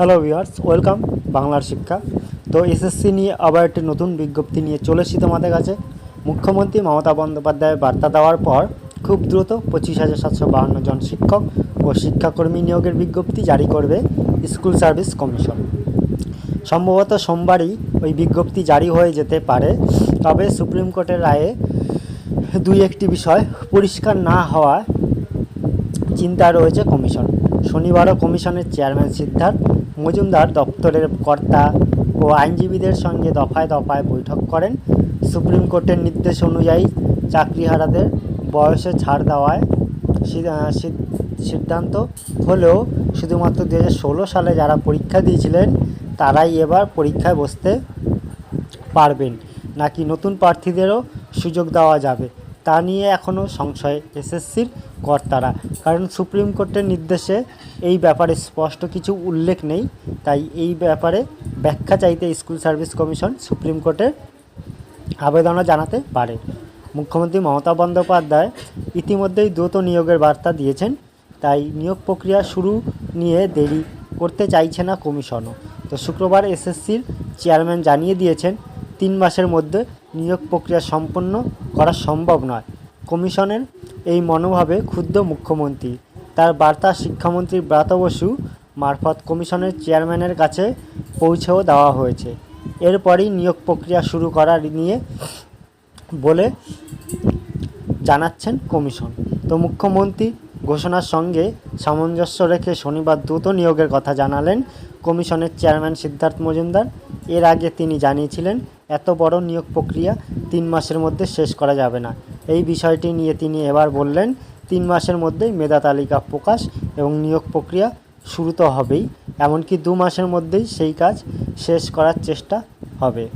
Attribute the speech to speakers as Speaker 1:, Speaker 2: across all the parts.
Speaker 1: Hello viewers welcome বাংলার শিক্ষা তো এসএসসি নিয়ে আবার একটি নতুন বিজ্ঞপ্তি নিয়ে চলে এসেছি তোমাদের কাছে। মুখ্যমন্ত্রী মমতা বন্দ্যোপাধ্যায় বার্তা দেওয়ার পর খুব দ্রুত পঁচিশ হাজার সাতশো বাহান্ন জন শিক্ষক ও শিক্ষাকর্মী নিয়োগের বিজ্ঞপ্তি জারি করবে স্কুল সার্ভিস কমিশন। সম্ভবত সোমবারই ওই বিজ্ঞপ্তি জারি হয়ে যেতে পারে। তবে সুপ্রিম কোর্টের রায়ে দুই একটি বিষয় পরিষ্কার না হওয়া চিন্তায় রয়েছে কমিশন। শনিবারও কমিশনের চেয়ারম্যান সিদ্ধার্থ মজুমদার দপ্তরের কর্তা ও আইনজীবীদের সঙ্গে দফায় দফায় বৈঠক করেন। সুপ্রিম কোর্টের নির্দেশ অনুযায়ী চাকরিহারাদের বয়সে ছাড় দেওয়ায় সিদ্ধান্ত হলেও শুধুমাত্র দু হাজার ষোলো সালে যারা পরীক্ষা দিয়েছিলেন, তারাই এবার পরীক্ষায় বসতে পারবেন। নাকি নতুন প্রার্থীদেরও সুযোগ দেওয়া যাবে? তা নিয়ে এখনও সংশয় এসএসসির কর্তারা। কারণ সুপ্রিম কোর্টের নির্দেশে এই ব্যাপারে স্পষ্ট কিছু উল্লেখ নেই, তাই এই ব্যাপারে ব্যাখ্যা চাইতে স্কুল সার্ভিস কমিশন সুপ্রিম কোর্টের আবেদনও জানাতে পারে। মুখ্যমন্ত্রী মমতা বন্দ্যোপাধ্যায় ইতিমধ্যেই দ্রুত নিয়োগের বার্তা দিয়েছেন, তাই নিয়োগ প্রক্রিয়া শুরু নিয়ে দেরি করতে চাইছে না কমিশনও। তো শুক্রবার এসএসসির চেয়ারম্যান জানিয়ে দিয়েছেন, তিন মাসের মধ্যে নিয়োগ প্রক্রিয়া সম্পন্ন করা সম্ভব নয়। কমিশনের এই মনোভাবে ক্ষুব্ধ মুখ্যমন্ত্রী। তার বার্তা শিক্ষামন্ত্রী ব্রাত বসু মারফত কমিশনের চেয়ারম্যানের কাছে পৌঁছেও দেওয়া হয়েছে। এরপরই নিয়োগ প্রক্রিয়া শুরু করার নিয়ে বলে জানাচ্ছেন কমিশন। তো মুখ্যমন্ত্রী ঘোষণার সঙ্গে সামঞ্জস্য রেখে শনিবার দ্রুত নিয়োগের কথা জানালেন কমিশনের চেয়ারম্যান সিদ্ধার্থ মজুমদার। এর আগে তিনি জানিয়েছিলেন এত বড় নিয়োগ প্রক্রিয়া তিন মাসের মধ্যে শেষ করা যাবে না। এই বিষয়টি নিয়ে তিনি এবার বললেন, তিন মাসের মধ্যেই মেধা তালিকা প্রকাশ এবং নিয়োগ প্রক্রিয়া শুরু তো হবেই, এমনকি দু মাসের মধ্যেই সেই কাজ শেষ করার চেষ্টা হবে।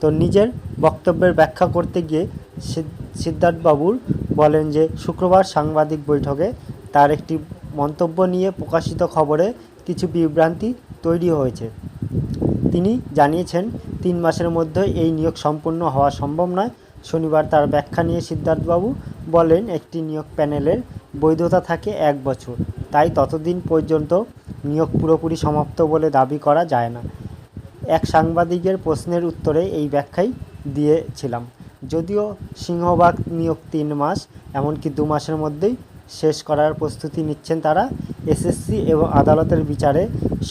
Speaker 1: তো নিজের বক্তব্যের ব্যাখ্যা করতে গিয়ে সিদ- সিদ্ধার্থবাবুর বলেন যে, শুক্রবার সাংবাদিক বৈঠকে তার একটি মন্তব্য নিয়ে প্রকাশিত খবরে কিছু বিভ্রান্তি তৈরি হয়েছে। তিনি জানিয়েছেন তিন মাসের মধ্যে এই নিয়োগ সম্পূর্ণ হওয়া সম্ভব নয়। শনিবার তার ব্যাখ্যা নিয়ে সিদ্ধার্থবাবু বলেন, একটি নিয়োগ প্যানেলের বৈধতা থাকে এক বছর। তাই ততদিন পর্যন্ত নিয়োগ পুরোপুরি সমাপ্ত বলে দাবি করা যায় না। এক সাংবাদিকের প্রশ্নের উত্তরে এই ব্যাখ্যাই দিয়েছিলাম। যদিও সিংহভাগ নিয়োগ তিন মাস, এমনকি দু মাসের মধ্যেই শেষ করার প্রস্তুতি নিচ্ছেন তারা, এসএসসি এবং আদালতের বিচারে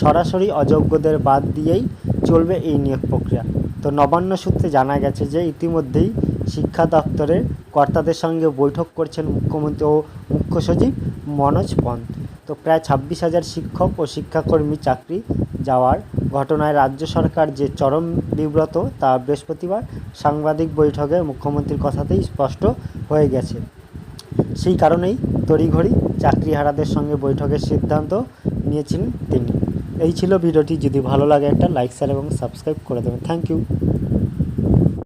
Speaker 1: সরাসরি অযোগ্যদের বাদ দিয়েই চলবে এই নিয়োগ প্রক্রিয়া। তো নবান্ন সূত্রে জানা গেছে যে ইতিমধ্যেই শিক্ষা দপ্তরের কর্তাদের সঙ্গে বৈঠক করছেন মুখ্যমন্ত্রী ও মুখ্য সচিব মনোজ পন্ত তো প্রায় ছাব্বিশ হাজার শিক্ষক ও শিক্ষাকর্মী চাকরি যাওয়ার ঘটনায় রাজ্য সরকার যে চরম বিব্রত তা বৃহস্পতিবার সাংবাদিক বৈঠকে মুখ্যমন্ত্রীর কথাতেই স্পষ্ট হয়ে গেছে। সেই কারণেই তড়িঘড়ি চাকরিহারাদের সঙ্গে বৈঠকের সিদ্ধান্ত নিয়েছেন তিনি। এই ছিল ভিডিওটি। যদি ভালো লাগে একটা লাইক শেয়ার এবং সাবস্ক্রাইব করে দেবেন। Thank you